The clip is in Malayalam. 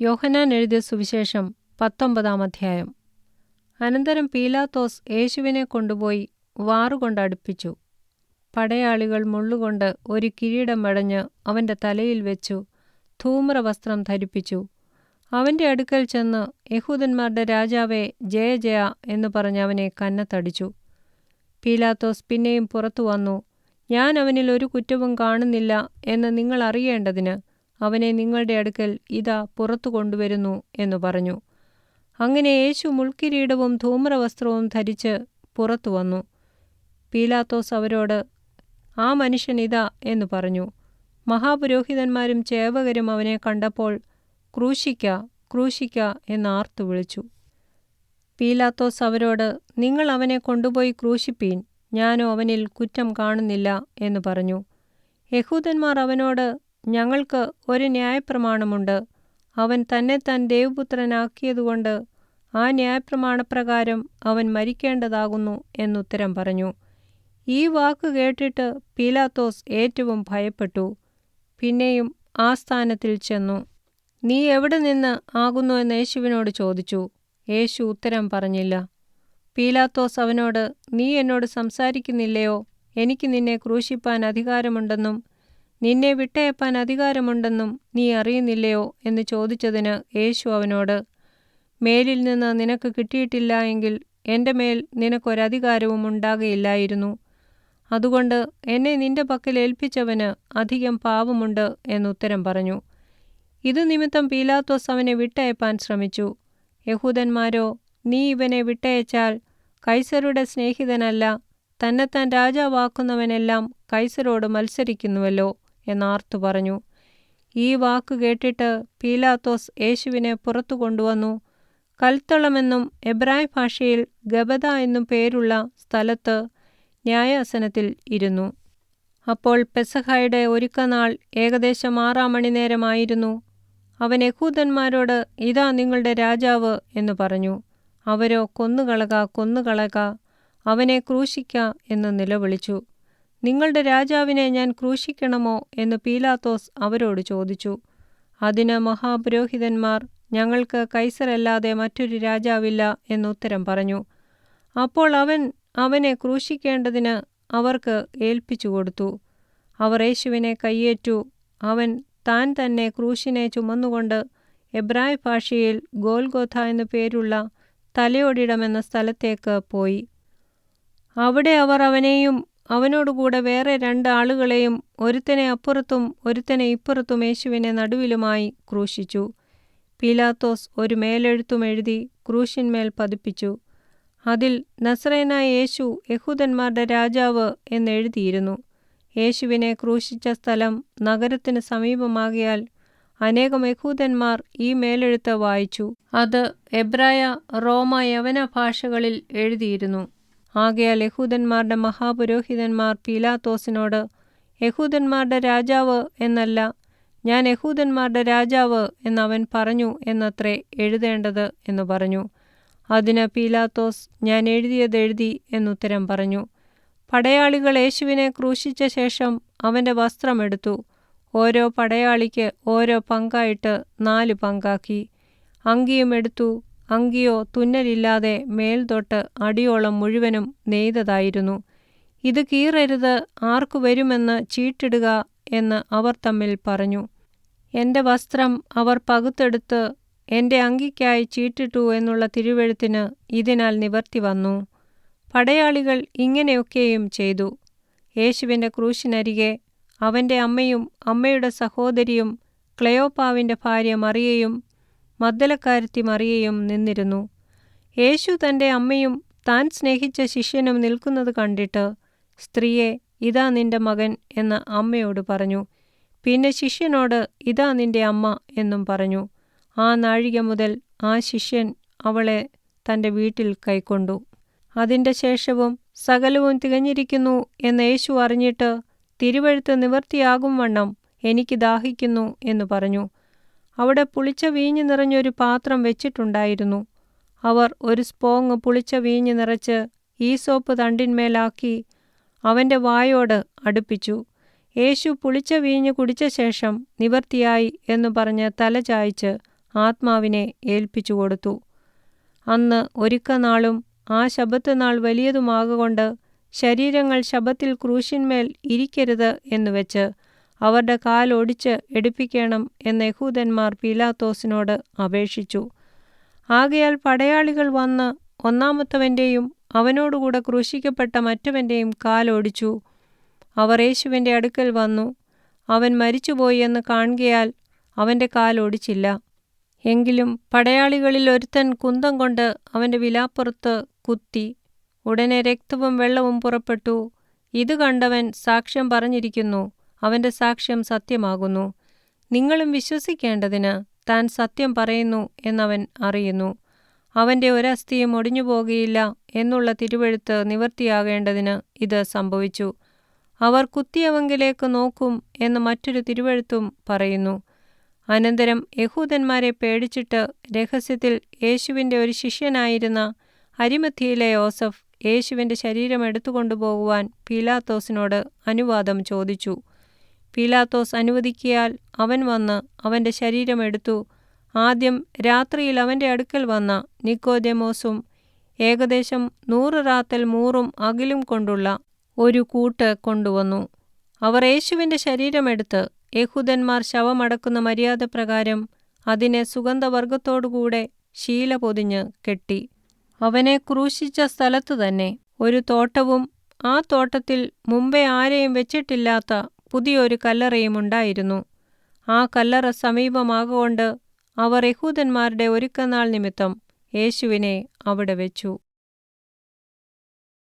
യോഹന്നാൻ എഴുതിയ സുവിശേഷം പത്തൊമ്പതാം അധ്യായം. അനന്തരം പീലാത്തോസ് യേശുവിനെ കൊണ്ടുപോയി വാറുകൊണ്ട് അടുപ്പിച്ചു പടയാളികൾ മുള്ളുകൊണ്ട് ഒരു കിരീടം മെടഞ്ഞ് അവന്റെ തലയിൽ വെച്ചു ധൂമ്ര വസ്ത്രം ധരിപ്പിച്ചു. അവന്റെ അടുക്കൽ ചെന്ന് യഹൂദന്മാരുടെ രാജാവേ ജയ ജയ എന്ന് പറഞ്ഞ് അവനെ കന്നത്തടിച്ചു. പീലാത്തോസ് പിന്നെയും പുറത്തു വന്നു ഞാൻ അവനിൽ ഒരു കുറ്റവും കാണുന്നില്ല എന്ന് നിങ്ങൾ അറിയേണ്ടതിന് അവനെ നിങ്ങളുടെ അടുക്കൽ ഇതാ പുറത്തു കൊണ്ടുവരുന്നു എന്നു പറഞ്ഞു. അങ്ങനെ യേശു മുൾക്കിരീടവും ധൂമ്രവസ്ത്രവും ധരിച്ച് പുറത്തു വന്നു. പീലാത്തോസ് അവരോട് ആ മനുഷ്യൻ ഇതാ എന്ന് പറഞ്ഞു. മഹാപുരോഹിതന്മാരും ചേവകരും അവനെ കണ്ടപ്പോൾ ക്രൂശിക്ക ക്രൂശിക്ക എന്ന് ആർത്തു വിളിച്ചു. പീലാത്തോസ് അവരോട് നിങ്ങൾ അവനെ കൊണ്ടുപോയി ക്രൂശിപ്പീൻ ഞാനോ അവനിൽ കുറ്റം കാണുന്നില്ല എന്ന് പറഞ്ഞു. യഹൂദന്മാർ അവനോട് ഞങ്ങൾക്ക് ഒരു ന്യായപ്രമാണമുണ്ട്. അവൻ തന്നെ താൻ ദേവപുത്രനാക്കിയതുകൊണ്ട് ആ ന്യായപ്രമാണപ്രകാരം അവൻ മരിക്കേണ്ടതാകുന്നു എന്നുത്തരം പറഞ്ഞു. ഈ വാക്ക് കേട്ടിട്ട് പീലാത്തോസ് ഏറ്റവും ഭയപ്പെട്ടു. പിന്നെയും ആ സ്ഥാനത്തിൽ ചെന്നു. നീ എവിടെ നിന്ന് ആകുന്നു എന്ന് യേശുവിനോട് ചോദിച്ചു. യേശു ഉത്തരം പറഞ്ഞില്ല. പീലാത്തോസ് അവനോട് നീ എന്നോട് സംസാരിക്കുന്നില്ലയോ? എനിക്ക് നിന്നെ ക്രൂശിപ്പാൻ അധികാരമുണ്ടെന്നും നിന്നെ വിട്ടയപ്പാൻ അധികാരമുണ്ടെന്നും നീ അറിയുന്നില്ലയോ എന്ന് ചോദിച്ചതിന് യേശു അവനോട് മേലിൽ നിന്ന് നിനക്ക് കിട്ടിയിട്ടില്ല എങ്കിൽ എന്റെ മേൽ നിനക്കൊരധികാരവും ഉണ്ടാകയില്ലായിരുന്നു. അതുകൊണ്ട് എന്നെ നിന്റെ പക്കൽ ഏൽപ്പിച്ചവന് അധികം പാവമുണ്ട് എന്നുത്തരം പറഞ്ഞു. ഇതു നിമിത്തം പീലാത്തോസ് അവനെ വിട്ടയപ്പാൻ ശ്രമിച്ചു. യഹൂദന്മാരോ നീ ഇവനെ വിട്ടയച്ചാൽ കൈസരുടെ സ്നേഹിതനല്ല തന്നെത്താൻ രാജാവാക്കുന്നവനെല്ലാം കൈസരോട് മത്സരിക്കുന്നുവല്ലോ. എന്നാർത്തു പറഞ്ഞു. ഈ വാക്ക് കേട്ടിട്ട് പീലാത്തോസ് യേശുവിനെ പുറത്തു കൊണ്ടുവന്നു. കൽത്തളമെന്നും എബ്രായ ഭാഷയിൽ ഗബദ എന്നും പേരുള്ള സ്ഥലത്ത് ന്യായാസനത്തിൽ ഇരുന്നു. അപ്പോൾ പെസഹായുടെ ഒരുക്കനാൾ ഏകദേശം ആറാം മണിനേരമായിരുന്നു. അവൻ യഹൂദന്മാരോട് ഇതാ നിങ്ങളുടെ രാജാവ് എന്ന് പറഞ്ഞു. അവരോ കൊന്നുകളക കൊന്നുകളക അവനെ ക്രൂശിക്ക എന്ന് നിലവിളിച്ചു. നിങ്ങളുടെ രാജാവിനെ ഞാൻ ക്രൂശിക്കണമോ എന്ന് പീലാത്തോസ് അവരോട് ചോദിച്ചു. അതിന് മഹാപുരോഹിതന്മാർ ഞങ്ങൾക്ക് കൈസരല്ലാതെ മറ്റൊരു രാജാവില്ല എന്നുത്തരം പറഞ്ഞു. അപ്പോൾ അവൻ അവനെ ക്രൂശിക്കേണ്ടതിന് അവർക്ക് ഏൽപ്പിച്ചു കൊടുത്തു. അവർ യേശുവിനെ കയ്യേറ്റു. അവൻ താൻ തന്നെ ക്രൂശിനെ ചുമന്നുകൊണ്ട് എബ്രായ ഭാഷയിൽ ഗോൽഗോഥ എന്നു പേരുള്ള തലയോടിടമെന്ന സ്ഥലത്തേക്ക് പോയി. അവിടെ അവർ അവനെയും അവനോടുകൂടെ വേറെ രണ്ട് ആളുകളെയും ഒരുത്തനെ അപ്പുറത്തും ഒരുത്തനെ ഇപ്പുറത്തും യേശുവിനെ നടുവിലുമായി ക്രൂശിച്ചു. പീലാത്തോസ് ഒരു മേലെഴുത്തും എഴുതി ക്രൂശിന്മേൽ പതിപ്പിച്ചു. അതിൽ നസ്രേനായ യേശു യഹൂദന്മാരുടെ രാജാവ് എന്നെഴുതിയിരുന്നു യേശുവിനെ ക്രൂശിച്ച സ്ഥലം നഗരത്തിന് സമീപമാകിയാൽ അനേകം യഹൂദന്മാർ ഈ മേലെഴുത്ത് വായിച്ചു. അത് എബ്രായ റോമ യവന ഭാഷകളിൽ എഴുതിയിരുന്നു. ആകയാൽ യഹൂദന്മാരുടെ മഹാപുരോഹിതന്മാർ പീലാത്തോസിനോട് യഹൂദന്മാരുടെ രാജാവ് എന്നല്ല ഞാൻ യഹൂദന്മാരുടെ രാജാവ് എന്നവൻ പറഞ്ഞു എന്നത്രേ എഴുതേണ്ടത് എന്ന് പറഞ്ഞു. അതിന് പീലാത്തോസ് ഞാൻ എഴുതിയത് എഴുതി എന്നുത്തരം പറഞ്ഞു. പടയാളികൾ യേശുവിനെ ക്രൂശിച്ച ശേഷം അവന്റെ വസ്ത്രമെടുത്തു ഓരോ പടയാളിക്ക് ഓരോ പങ്കായിട്ട് നാല് പങ്കാക്കി. അങ്കിയും എടുത്തു. അങ്കിയോ തുന്നലില്ലാതെ മേൽതൊട്ട് അടിയോളം മുഴുവനും നെയ്തതായിരുന്നു. ഇത് കീറരുത് ആർക്കു വരുമെന്ന് ചീട്ടിടുക എന്ന് അവർ തമ്മിൽ പറഞ്ഞു. എന്റെ വസ്ത്രം അവർ പകുത്തെടുത്ത് എന്റെ അങ്കിക്കായി ചീട്ടിട്ടു എന്നുള്ള തിരുവെഴുത്തിന് ഇതിനാൽ നിവർത്തി വന്നു. പടയാളികൾ ഇങ്ങനെയൊക്കെയും ചെയ്തു. യേശുവിന്റെ ക്രൂശിനരികെ അവന്റെ അമ്മയും അമ്മയുടെ സഹോദരിയും ക്ലയോപ്പാവിന്റെ ഭാര്യ മറിയയും മദ്ദലക്കാരത്തി മറിയയും നിന്നിരുന്നു. യേശു തന്റെ അമ്മയും താൻ സ്നേഹിച്ച ശിഷ്യനും നിൽക്കുന്നത് കണ്ടിട്ട് സ്ത്രീയെ ഇതാ നിന്റെ മകൻ എന്ന് അമ്മയോട് പറഞ്ഞു. പിന്നെ ശിഷ്യനോട് ഇതാ നിന്റെ അമ്മ എന്നും പറഞ്ഞു. ആ നാഴിക മുതൽ ആ ശിഷ്യൻ അവളെ തന്റെ വീട്ടിൽ കൈക്കൊണ്ടു. അതിന്റെ ശേഷവും സകലവും തികഞ്ഞിരിക്കുന്നു എന്ന് യേശു അറിഞ്ഞിട്ട് തിരുവഴുത്ത് നിവർത്തിയാകും വണ്ണം എനിക്ക് ദാഹിക്കുന്നു എന്ന് പറഞ്ഞു. അവിടെ പുളിച്ച വീഞ്ഞ് നിറഞ്ഞൊരു പാത്രം വെച്ചിട്ടുണ്ടായിരുന്നു. അവർ ഒരു സ്പോങ് പുളിച്ച വീഞ്ഞ് നിറച്ച് ഈ സോപ്പ് തണ്ടിന്മേലാക്കി അവന്റെ വായോട് അടുപ്പിച്ചു. യേശു പുളിച്ച വീഞ്ഞ് കുടിച്ച ശേഷം നിവർത്തിയായി എന്നു പറഞ്ഞ് തലചായ്ച്ച് ആത്മാവിനെ ഏൽപ്പിച്ചു കൊടുത്തു. അന്ന് ഒരുക്കനാളും ആ ശബത്ത് നാൾ വലിയതുമാകൊണ്ട് ശരീരങ്ങൾ ശബത്തിൽ ക്രൂശിന്മേൽ ഇരിക്കരുത് എന്നുവെച്ച് അവരുടെ കാൽ ഒടിച്ച് എടുപ്പിക്കണം എന്ന് യഹൂദന്മാർ പീലാത്തോസിനോട് അപേക്ഷിച്ചു. ആകയാൽ പടയാളികൾ വന്ന് ഒന്നാമത്തവന്റെയും അവനോടുകൂടെ ക്രൂശിക്കപ്പെട്ട മറ്റവന്റെയും കാലൊടിച്ചു അവർ യേശുവിന്റെ അടുക്കൽ വന്നു. അവൻ മരിച്ചുപോയി എന്ന് കാണുകയാൽ അവന്റെ കാലൊടിച്ചില്ല എങ്കിലും പടയാളികളിൽ ഒരുത്തൻ കുന്തം കൊണ്ട് അവന്റെ വിലാപ്പുറത്ത് കുത്തി. ഉടനെ രക്തവും വെള്ളവും പുറപ്പെട്ടു. ഇത് കണ്ടവൻ സാക്ഷ്യം പറഞ്ഞിരിക്കുന്നു. അവന്റെ സാക്ഷ്യം സത്യമാകുന്നു. നിങ്ങളും വിശ്വസിക്കേണ്ടതിന് താൻ സത്യം പറയുന്നു എന്നവൻ അറിയുന്നു. അവന്റെ ഒരസ്ഥിയും ഒടിഞ്ഞു പോകുകയില്ല എന്നുള്ള തിരുവെഴുത്ത് നിവർത്തിയാകേണ്ടതിന് ഇത് സംഭവിച്ചു. അവർ കുത്തിയവങ്കിലേക്ക് നോക്കും എന്ന് മറ്റൊരു തിരുവെഴുത്തും പറയുന്നു. അനന്തരം യഹൂദന്മാരെ പേടിച്ചിട്ട് രഹസ്യത്തിൽ യേശുവിന്റെ ഒരു ശിഷ്യനായിരുന്ന അരിമത്തിയിലെ യോസഫ് യേശുവിന്റെ ശരീരം എടുത്തുകൊണ്ടുപോകുവാൻ പീലാത്തോസിനോട് അനുവാദം ചോദിച്ചു. പീലാത്തോസ് അനുവദിക്കിയാൽ അവൻ വന്ന് അവന്റെ ശരീരം എടുത്തു. ആദ്യം രാത്രിയിൽ അവന്റെ അടുക്കൽ വന്ന നിക്കോദെമോസും ഏകദേശം നൂറ് റാത്തൽ മൂറും അകിലും കൊണ്ടുള്ള ഒരു കൂട്ട് കൊണ്ടുവന്നു. അവർ യേശുവിന്റെ ശരീരമെടുത്ത് യഹൂദന്മാർ ശവമടക്കുന്ന മര്യാദ പ്രകാരം അതിനെ സുഗന്ധവർഗത്തോടുകൂടെ ശീല പൊതിഞ്ഞ് കെട്ടി. അവനെ ക്രൂശിച്ച സ്ഥലത്തു തന്നെ ഒരു തോട്ടവും ആ തോട്ടത്തിൽ മുമ്പേ ആരെയും വെച്ചിട്ടില്ലാത്ത പുതിയൊരു കല്ലറയും ഉണ്ടായിരുന്നു. ആ കല്ലറ സമീപമാകൊണ്ട് അവർ യഹൂദന്മാരുടെ ഒരുക്കനാൾ നിമിത്തം യേശുവിനെ അവിടെ വെച്ചു.